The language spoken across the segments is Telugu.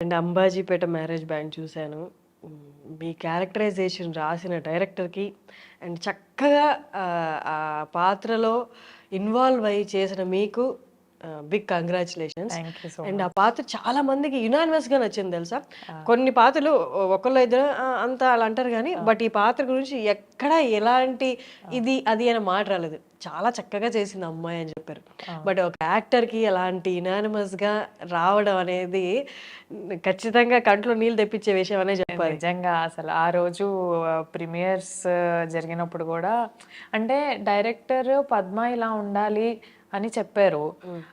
అండ్ అంబాజీపేట మ్యారేజ్ బ్యాండ్ చూశాను. మీ క్యారెక్టరైజేషన్ రాసిన డైరెక్టర్కి అండ్ చక్కగా ఆ పాత్రలో ఇన్వాల్వ్ అయ్యి చేసిన మీకు బిగ్ కంగ్రాచులేషన్స్ అండ్ ఆ పాత్ర చాలా మందికి యునానిమస్గా నచ్చింది తెలుసా? కొన్ని పాత్రలు ఒకళ్ళు ఇద్దరు "ఆ, అంత అలా అంటారు కానీ బట్ ఈ పాత్ర గురించి ఎక్కడ ఎలాంటి ఇది అది అని మాట రాలేదు. చాలా చక్కగా చేసింది అమ్మాయి అని చెప్పారు. బట్ ఒక యాక్టర్కి ఎలాంటి యునానిమస్గా రావడం అనేది ఖచ్చితంగా కంట్లో నీళ్ళు తెప్పించే విషయం అనే చెప్పాలి. నిజంగా అసలు ఆ రోజు ప్రీమియర్స్ జరిగినప్పుడు కూడా అంటే డైరెక్టర్ పద్మ ఇలా ఉండాలి అని చెప్పారు.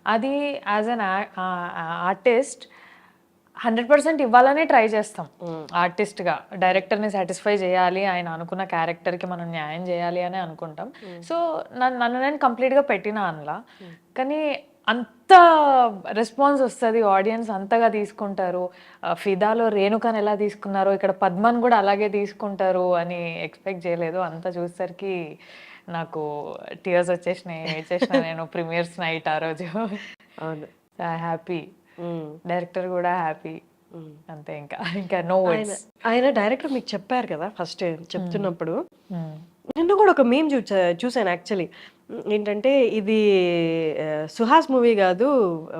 అది as an artist hundred percent ఇవ్వాలనే ట్రై చేస్తాం. ఆర్టిస్ట్గా డైరెక్టర్ని సాటిస్ఫై చేయాలి ఆయన అనుకున్న క్యారెక్టర్కి మనం న్యాయం చేయాలి అని అనుకుంటాం. సో నన్ను నన్ను నేను కంప్లీట్గా పెట్టిన అందులో. కానీ అంత రెస్పాన్స్ వస్తుంది ఆడియన్స్ అంతగా తీసుకుంటారు. ఫిదాలో రేణుకని ఎలా తీసుకున్నారో ఇక్కడ పద్మన్ కూడా అలాగే తీసుకుంటారు అని ఎక్స్పెక్ట్ చేయలేదు. అంత చూసేసరికి నాకు టీయర్స్ వచ్చేసినాయి వచ్చేసిన నేను ప్రీమియర్స్ నైట్ ఆ రోజు. అవును. హ్యాపీ. డైరెక్టర్ కూడా హ్యాపీ. అంతే ఇంకా. ఇంకా నో ఆయన డైరెక్టర్ మీకు చెప్పారు కదా ఫస్ట్ చెప్తున్నప్పుడు? నిన్న కూడా ఒక మేమ్ చూ చూసాను యాక్చువల్లీ ఏంటంటే ఇది సుహాస్ మూవీ కాదు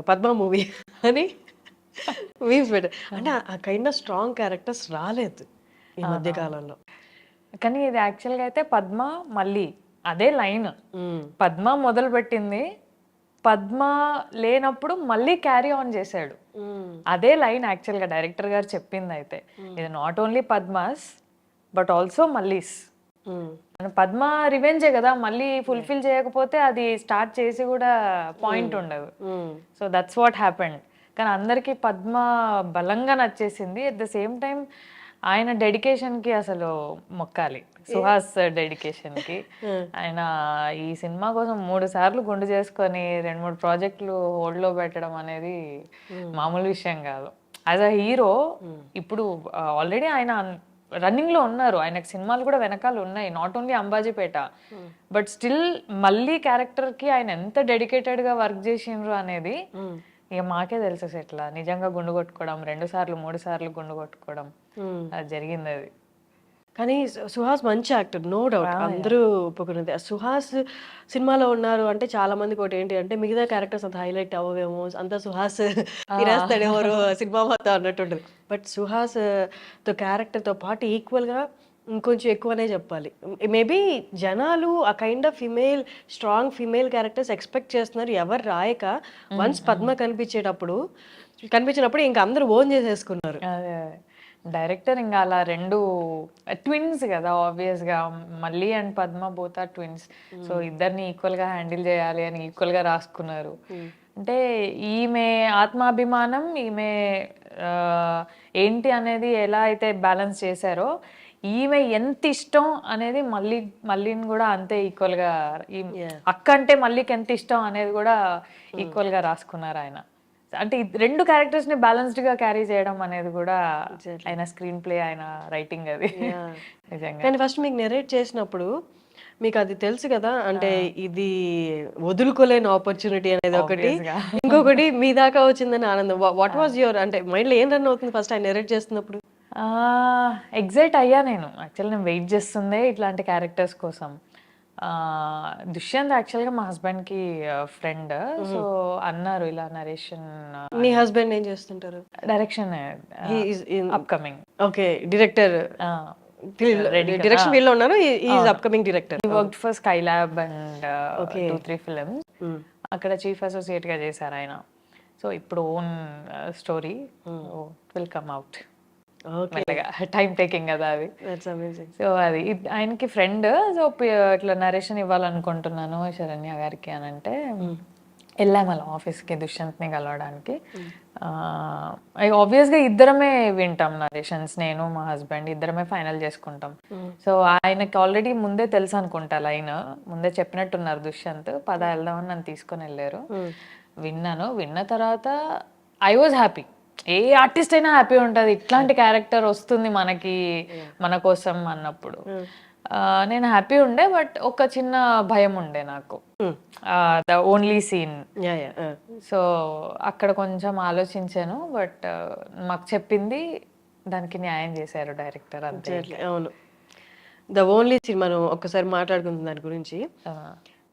పద్మ మూవీ అని మీమ్స్ పెట్టారు అంటే ఆ కైండ్ ఆఫ్ స్ట్రాంగ్ క్యారెక్టర్స్ రాలేదు ఈ మధ్య కాలంలో కానీ ఇది యాక్చువల్గా అయితే పద్మ మళ్ళీ అదే లైన్. పద్మ మొదలు పెట్టింది పద్మ లేనప్పుడు మళ్ళీ క్యారీ ఆన్ చేశాడు. అదే లైన్ యాక్చువల్గా డైరెక్టర్ గారు చెప్పింది అయితే ఇది not only Padma's but also Malli's Padma రివెంజే కదా మళ్ళీ ఫుల్ఫిల్ చేయకపోతే అది స్టార్ట్ చేసి కూడా పాయింట్ ఉండదు. సో దట్స్ వాట్ హ్యాపెండ్ కానీ అందరికీ పద్మ బలంగా నచ్చేసింది. అట్ ద సేమ్ టైం ఆయన డెడికేషన్కి అసలు మొక్కాలి. సుహాస్ డెడికేషన్కి. ఆయన ఈ సినిమా కోసం మూడు సార్లు గుండు చేసుకొని రెండు మూడు ప్రాజెక్టులు హోల్డ్లో పెట్టడం అనేది మామూలు విషయం కాదు. యాజ్ అ హీరో ఇప్పుడు ఆల్రెడీ ఆయన రన్నింగ్లో ఉన్నారు. ఆయనకు సినిమాలు కూడా వెనకాల ఉన్నాయి. Not only Ambajipeta but still మళ్ళీ క్యారెక్టర్కి ఆయన ఎంత డెడికేటెడ్గా వర్క్ చేసిండ్రు అనేది. ఇక మాకే తెలుసు ఎట్లా నిజంగా గుండు కొట్టుకోవడం రెండు సార్లు మూడు సార్లు గుండు కొట్టుకోవడం. అది జరిగింది అది కానీ సుహాస్ మంచి యాక్టర్ నో డౌట్. అందరూ ఒప్పుకున్నది. సుహాస్ సినిమాలో ఉన్నారు అంటే చాలా మందికి ఒకటి ఏంటి అంటే మిగతా క్యారెక్టర్స్ అంత హైలైట్ అవ్వవేమో అంత సుహాస్ తినేస్తాడేమో సినిమా మొత్తం అన్నట్టు ఉంటుంది. బట్ సుహాస్తో క్యారెక్టర్తో పాటు ఈక్వల్గా ఇంకొంచెం ఎక్కువనే చెప్పాలి. మేబీ జనాలు ఆ kind of female strong female characters expect చేస్తున్నారు. ఎవరు రాయక వన్స్ పద్మ కనిపించేటప్పుడు కనిపించినప్పుడు ఇంకా అందరూ ఓన్ చేసేసుకున్నారు. డైరెక్టర్ ఇంకా అలా రెండు ట్విన్స్ కదా ఆబ్వియస్గా మళ్ళీ and Padma both twins so ఇద్దరిని ఈక్వల్గా హ్యాండిల్ చేయాలి అని ఈక్వల్గా రాసుకున్నారు. అంటే ఈమె ఆత్మాభిమానం ఈమె ఏంటి అనేది ఎలా అయితే బ్యాలెన్స్ చేశారో ఈమె ఎంత ఇష్టం అనేది మళ్ళీ మళ్ళీని కూడా అంతే ఈక్వల్గా ఈ అక్క అంటే మళ్ళీకి ఎంత ఇష్టం అనేది కూడా ఈక్వల్గా రాసుకున్నారు ఆయన. అంటే రెండు క్యారెక్టర్స్ని బ్యాలెన్స్డ్గా క్యారీ చేయడం అనేది కూడా ఆయన స్క్రీన్ ప్లే ఆయన రైటింగ్ అది. నిజంగా. ఫస్ట్ మీకు నెరేట్ చేసినప్పుడు మీకు అది తెలుసు కదా అంటే ఇది వదులుకోలేని ఆపర్చునిటీ అనేది ఒకటి. ఇంకొకటి మీ దాకా వచ్చిందని ఆనందం. వాట్ వాజ్ యువర్ అంటే మైండ్ ఏం రన్ అవుతుంది ఫస్ట్ ఆయన నెరేట్ చేస్తున్నప్పుడు? ఎగ్జైట్ అయ్యా నేను. యాక్చువల్ నేను వెయిట్ చేస్తుందే ఇట్లాంటి క్యారెక్టర్స్ కోసం. దుష్యంత్ యాక్చువల్గా మా హస్బెండ్కి ఫ్రెండ్ సో అన్నారు ఇలా నరేషన్ మీ హస్బెండ్ ఏం చేస్తుంటారు? డైరెక్షన్ అప్కమింగ్ ఓకే డైరెక్టర్ డైరెక్షన్లో ఉన్నారు is upcoming director work for sky lab and two three films అక్కడ చీఫ్ అసోసియేట్గా చేశారు ఆయన. సో ఇప్పుడు own story will come out మెల్లగా టైం టేకింగ్ కదా అది. సో అది ఆయనకి ఫ్రెండ్ సో ఇట్లా నరేషన్ ఇవ్వాలనుకుంటున్నాను శరణ్య గారికి అని అంటే వెళ్ళాం అలా ఆఫీస్కి దుష్యంత్ని కలవడానికి. ఆబ్వియస్గా ఇద్దరమే వింటాం నరేషన్స్ నేను మా హస్బెండ్ ఇద్దరమే ఫైనల్ చేసుకుంటాం. సో ఆయనకి ఆల్రెడీ ముందే తెలుసు అనుకుంటా లైన్ ముందే చెప్పినట్టున్నారు దుష్యంత్ పద వెళ్దామని నన్ను తీసుకొని వెళ్ళారు. విన్నాను. విన్న తర్వాత I was happy a artist అయినా హ్యాపీ ఉంటుంది. ఇట్లాంటి క్యారెక్టర్ వస్తుంది మనకి మన కోసం అన్నప్పుడు. ఆ, నేను హ్యాపీ ఉండే బట్ ఒక చిన్న భయం ఉండే నాకు. ద ఓన్లీ సీన్ సో అక్కడ కొంచెం ఆలోచించాను బట్ మాకు చెప్పింది దానికి న్యాయం చేశారు డైరెక్టర్ అంతే అవును. ద ఓన్లీ సినిమాను ఒక్కసారి మాట్లాడుకుందాం దాని గురించి.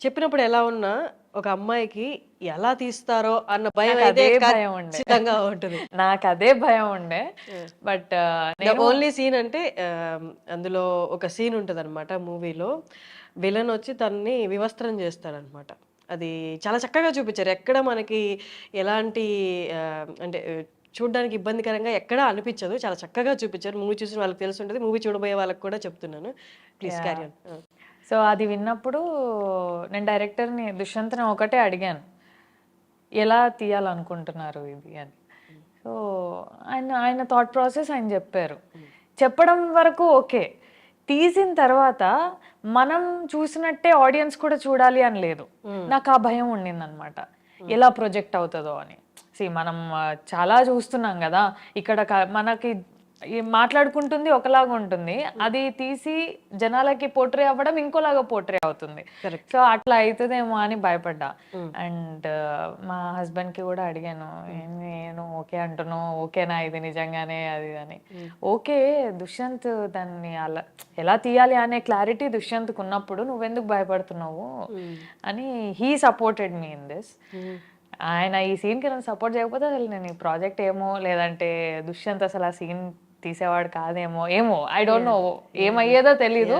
చెప్పినప్పుడు ఎలా ఉన్నా ఒక అమ్మాయికి ఎలా తీస్తారో అన్న భయం అదే భయం ఉండే. ఉంటుంది. నాకు అదే భయం ఉండే. బట్ ఓన్లీ సీన్ అంటే అందులో ఒక సీన్ ఉంటుంది అనమాట మూవీలో విలన్ వచ్చి తనని వివస్త్రం చేస్తాడనమాట అది చాలా చక్కగా చూపించారు. ఎక్కడ మనకి ఎలాంటి అంటే చూడ్డానికి ఇబ్బందికరంగా ఎక్కడా అనిపించదు. చాలా చక్కగా చూపించారు. మూవీ చూసిన వాళ్ళకి తెలిసి ఉంటుంది. మూవీ చూడబోయే వాళ్ళకి కూడా చెప్తున్నాను. ప్లీజ్ క్యారీ సో అది విన్నప్పుడు నేను డైరెక్టర్ని దుష్యంత్ని ఒకటే అడిగాను. ఎలా తీయాలనుకుంటున్నారు ఇది అని. సో ఆయన ఆయన థాట్ ప్రాసెస్ ఆయన చెప్పారు. చెప్పడం వరకు ఓకే. తీసిన తర్వాత మనం చూసినట్టే ఆడియన్స్ కూడా చూడాలి అని లేదు. నాకు ఆ భయం ఉండింది అనమాట ఎలా ప్రొజెక్ట్ అవుతుందో అని. సి మనం చాలా చూస్తున్నాం కదా. ఇక్కడ మనకి మాట్లాడుకుంటుంది ఒకలాగా ఉంటుంది. అది తీసి జనాలకి పోట్రే అవ్వడం ఇంకోలాగా పోట్రే అవుతుంది. సో అట్లా అవుతుందేమో అని భయపడ్డా. అండ్ మా హస్బెండ్కి కూడా అడిగాను "ఏం నేను ఓకే అంటున్నావు ఓకేనా ఇది నిజంగానే అది అని. ఓకే దుష్యంత్ దాన్ని అలా ఎలా తీయాలి అనే క్లారిటీ దుష్యంత్కు ఉన్నప్పుడు నువ్వెందుకు భయపడుతున్నావు? అని he supported me in this ఆయన ఈ సీన్కి నన్ను సపోర్ట్ చేయకపోతే అసలు నేను ఈ ప్రాజెక్ట్ ఏమో లేదంటే దుష్యంత్ అసలు ఆ సీన్ తీసేవాడు కాదేమో ఏమో ఐ డోంట్ నో ఏమయ్యేదో తెలీదు.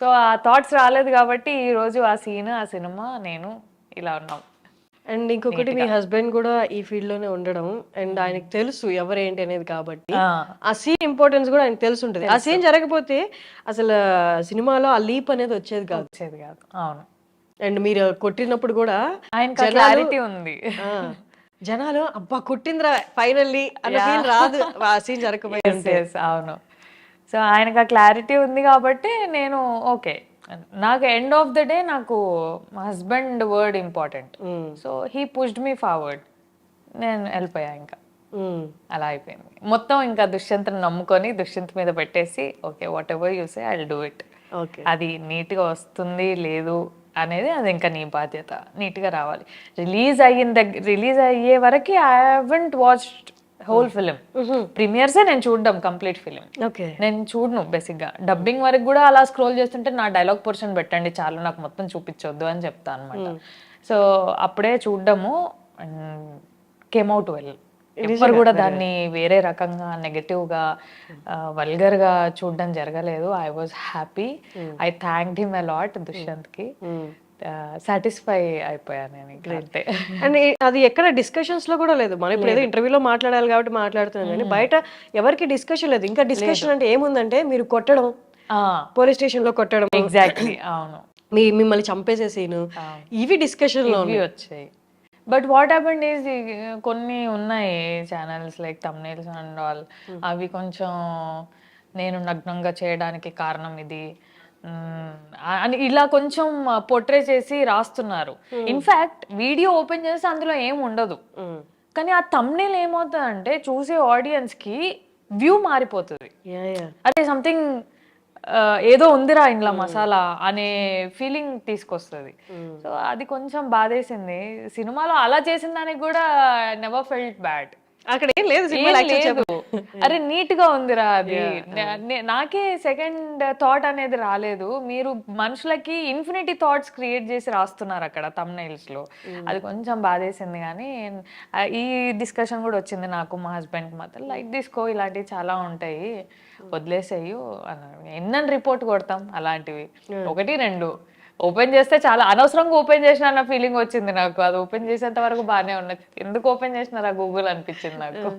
సో ఆ థాట్స్ రాలేదు కాబట్టి ఈ రోజు ఆ సీన్ ఆ సినిమా నేను ఇలా ఉన్నాం. అండ్ ఇంకొకటి మీ హస్బెండ్ కూడా ఈ ఫీల్డ్లోనే ఉండడం అండ్ ఆయనకు తెలుసు ఎవరేంటి అనేది కాబట్టి. ఆ, సీన్ ఇంపార్టెన్స్ కూడా ఆయనకు తెలిసి ఉంటుంది ఆ సీన్ జరగకపోతే అసలు సినిమాలో ఆ లీప్ అనేది వచ్చేది కాదు. వచ్చేది కాదు. అవును. అండ్ మీరు కొట్టినప్పుడు కూడా జనాలు- క్లారిటీ ఉంది. జనాలు అబ్బా కొట్టిందిరా ఫైనల్లీ అన్న ఫీల్ రాదు. ఆ సీన్ yes, అవును. సో ఆయనకు ఆ క్లారిటీ ఉంది కాబట్టి నేను ఓకే. నాకు ఎండ్ ఆఫ్ ద డే నాకు మా husband word important. Um, so he pushed me forward. నేను వెళ్ళిపోయా ఇంకా. ఉమ్, అలా అయిపోయింది. మొత్తం ఇంకా దుష్యంత్ని నమ్ముకొని దుష్యంత్ మీద పెట్టేసి okay whatever you say I do it okay అది నీట్గా వస్తుంది లేదు అనేది అది ఇంకా నీ బాధ్యత. నీట్గా రావాలి. రిలీజ్ అయిన దగ్గర రిలీజ్ అయ్యే వరకు I haven't watched whole film. ప్రీమియర్సే నేను చూడడం కంప్లీట్ ఫిలిం. ఓకే. నేను చూడను బేసిక్గా. డబ్బింగ్ వరకు కూడా అలా స్క్రోల్ చేస్తుంటే నా డైలాగ్ పోర్షన్ పెట్టండి చాలు నాకు మొత్తం చూపించొద్దు అని చెప్తా అనమాట సో అప్పుడే చూడడము కేమ్ అవుట్ వెల్. ఎవ్వరు కూడా దాన్ని వేరే రకంగా నెగటివ్గా వల్గర్గా చూడడం జరగలేదు. I was happy I thank him a lot దుష్యంత్కి satisfy అయిపోయాను నేను అంతే. అండ్ అది ఎక్కడ డిస్కషన్స్లో కూడా లేదు. మనం ఇప్పుడు ఏదో ఇంటర్వ్యూలో మాట్లాడాలి కాబట్టి మాట్లాడుతున్నాం కానీ బయట ఎవరికి డిస్కషన్ లేదు. ఇంకా డిస్కషన్ అంటే ఏముందంటే మీరు కొట్టడం. పోలీస్ స్టేషన్లో కొట్టడం. ఎగ్జాక్ట్లీ అవును. మీ మిమ్మల్ని చంపేసే సీన్ ఇవి డిస్కషన్లో వచ్చాయి. బట్ వాట్ హ్యాపెండ్ ఈజ్ కొన్ని ఉన్నాయి channels like thumbnails and all అవి కొంచెం నేను నగ్నంగా చేయడానికి కారణం ఇది. మ్మ్, అని ఇలా కొంచెం పొట్రే చేసి రాస్తున్నారు. ఇన్ఫాక్ట్ వీడియో ఓపెన్ చేస్తే అందులో ఏం ఉండదు. ఉమ్. కానీ ఆ తమ్నేల్ ఏమవుతుందంటే చూసే ఆడియన్స్కి వ్యూ మారిపోతుంది. అరే సంథింగ్ ఏదో ఉందిరా ఇంట్లో మసాలా అనే ఫీలింగ్ తీసుకొస్తుంది. సో అది కొంచెం బాధేసింది. సినిమాలో అలా చేసిన దానికి కూడా నెవర్ ఫెల్ట్ బ్యాడ్ అక్కడ ఏం లేదు. అరే నీట్గా ఉందిరా అది. నాకే సెకండ్ థాట్ అనేది రాలేదు. మీరు మనుషులకి ఇన్ఫినిటీ థాట్స్ క్రియేట్ చేసి రాస్తున్నారు అక్కడ తమ్నైల్స్లో. అది కొంచెం బాధేసింది కానీ ఈ డిస్కషన్ కూడా వచ్చింది నాకు మా హస్బెండ్ మాత్రం. లైట్ తీసుకో ఇలాంటివి చాలా ఉంటాయి. వదిలేసేయు అన్నారు. ఎన్నని రిపోర్ట్ కొడతాం అలాంటివి? ఒకటి రెండు. ఓపెన్ చేస్తే చాలా అనవసరంగా ఓపెన్ చేసిన అన్న ఫీలింగ్ వచ్చింది నాకు. అది ఓపెన్ చేసేంత వరకు బాగానే ఉన్నది. ఎందుకు ఓపెన్ చేసినారా గూగుల్ అనిపించింది నాకు?